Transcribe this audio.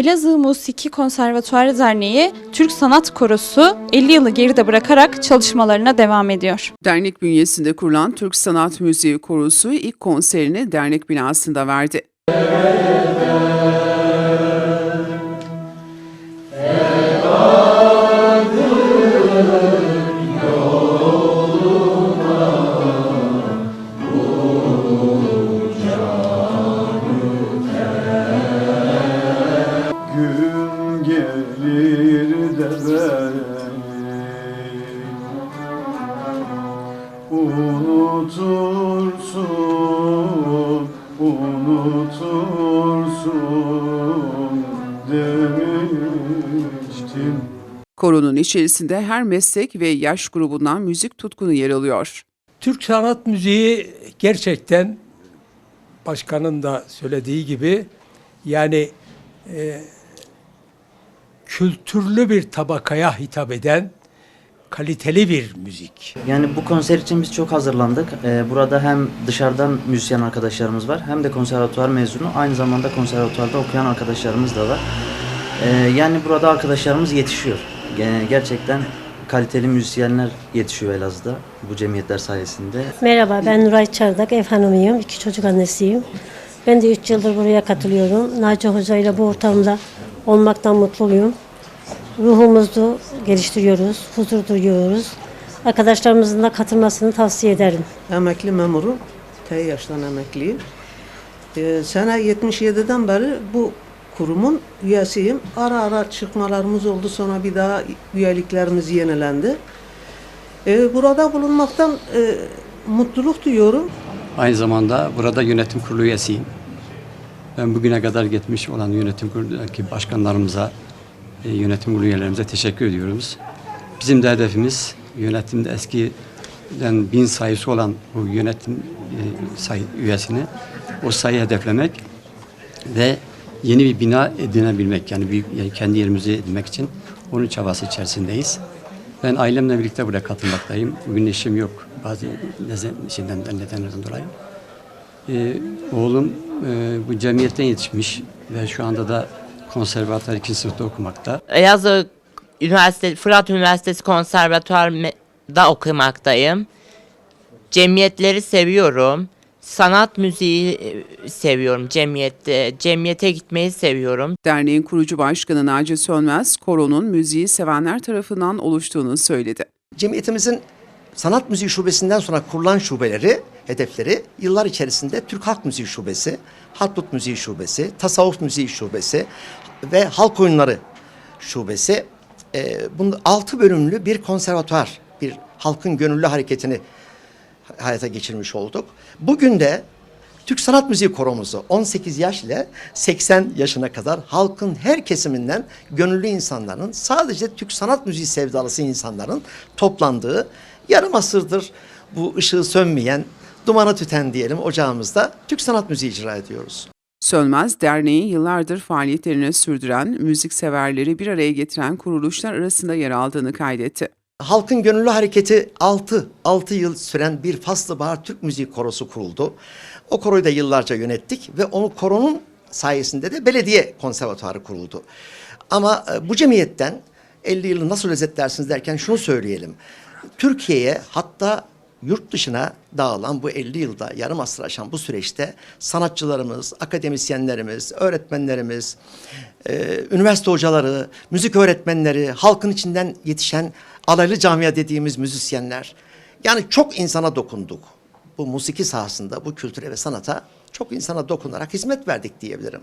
Elazığ Musiki Konservatuarı Derneği Türk Sanat Korosu 50 yılı geride bırakarak çalışmalarına devam ediyor. Dernek bünyesinde kurulan Türk Sanat Müziği Korosu ilk konserini dernek binasında verdi. Gün beni Unutursun, unutursun demiştim Koronun içerisinde her meslek ve yaş grubundan müzik tutkunu yer alıyor. Türk sanat müziği gerçekten başkanın da söylediği gibi yani e, kültürlü bir tabakaya hitap eden kaliteli bir müzik. Yani bu konser için biz çok hazırlandık. Ee, burada hem dışarıdan müzisyen arkadaşlarımız var hem de konservatuvar mezunu. Aynı zamanda konservatuvarda okuyan arkadaşlarımız da var. Ee, yani burada arkadaşlarımız yetişiyor. Ge- Gerçekten kaliteli müzisyenler yetişiyor Elazığ'da bu cemiyetler sayesinde. Merhaba ben Nuray Çardak, ev hanımıyım, iki çocuk annesiyim. Ben de 3 yıldır buraya katılıyorum. Naci Hoca ile bu ortamda olmaktan mutluyum. Ruhumuzu geliştiriyoruz, huzur duyuyoruz. Arkadaşlarımızın da katılmasını tavsiye ederim. Emekli memurum. T yaştan emekliyim. Ee, sene 77'den beri bu kurumun üyesiyim. Ara ara çıkmalarımız oldu sonra bir daha üyeliklerimiz yenilendi. Ee, burada bulunmaktan e, mutluluk duyuyorum. Aynı zamanda burada yönetim kurulu üyesiyim. Ben bugüne kadar gitmiş olan yönetim kurulundaki başkanlarımıza, e, yönetim kurulu üyelerimize teşekkür ediyoruz. Bizim de hedefimiz yönetimde eskiden bin sayısı olan bu yönetim e, sayı üyesini o sayı hedeflemek ve yeni bir bina edinebilmek yani, büyük, yani kendi yerimizi edinmek için onun çabası içerisindeyiz. Ben ailemle birlikte buraya katılmaktayım. Bugün işim yok bazı neden, şeyden, nedenlerden dolayı. Ee, oğlum e, bu cemiyetten yetişmiş ve şu anda da konservatuar ikinci sınıfta okumakta. Elazığ Üniversite, Fırat Üniversitesi Konservatuvar'da okumaktayım. Cemiyetleri seviyorum. Sanat müziği e, seviyorum cemiyette. Cemiyete gitmeyi seviyorum. Derneğin kurucu başkanı Naci Sönmez, koronun müziği sevenler tarafından oluştuğunu söyledi. Cemiyetimizin sanat müziği şubesinden sonra kurulan şubeleri, hedefleri yıllar içerisinde Türk Halk Müziği Şubesi, Hatlut Müziği Şubesi, Tasavvuf Müziği Şubesi ve Halk Oyunları Şubesi. E, bunun altı bölümlü bir konservatuar, bir halkın gönüllü hareketini hayata geçirmiş olduk. Bugün de Türk Sanat Müziği Koromuzu 18 yaş ile 80 yaşına kadar halkın her kesiminden gönüllü insanların sadece Türk sanat müziği sevdalısı insanların toplandığı yarım asırdır bu ışığı sönmeyen dumanı tüten diyelim ocağımızda Türk sanat müziği icra ediyoruz. Sönmez, derneğin yıllardır faaliyetlerini sürdüren, müzikseverleri bir araya getiren kuruluşlar arasında yer aldığını kaydetti. Halkın Gönüllü Hareketi 6, 6 yıl süren bir Faslı Bahar Türk Müziği Korosu kuruldu. O koroyu da yıllarca yönettik ve onu koronun sayesinde de belediye konservatuarı kuruldu. Ama e, bu cemiyetten 50 yılı nasıl özetlersiniz derken şunu söyleyelim. Türkiye'ye hatta yurt dışına dağılan bu 50 yılda yarım asır aşan bu süreçte sanatçılarımız, akademisyenlerimiz, öğretmenlerimiz, e, üniversite hocaları, müzik öğretmenleri, halkın içinden yetişen alaylı camia dediğimiz müzisyenler. Yani çok insana dokunduk. Bu musiki sahasında, bu kültüre ve sanata çok insana dokunarak hizmet verdik diyebilirim.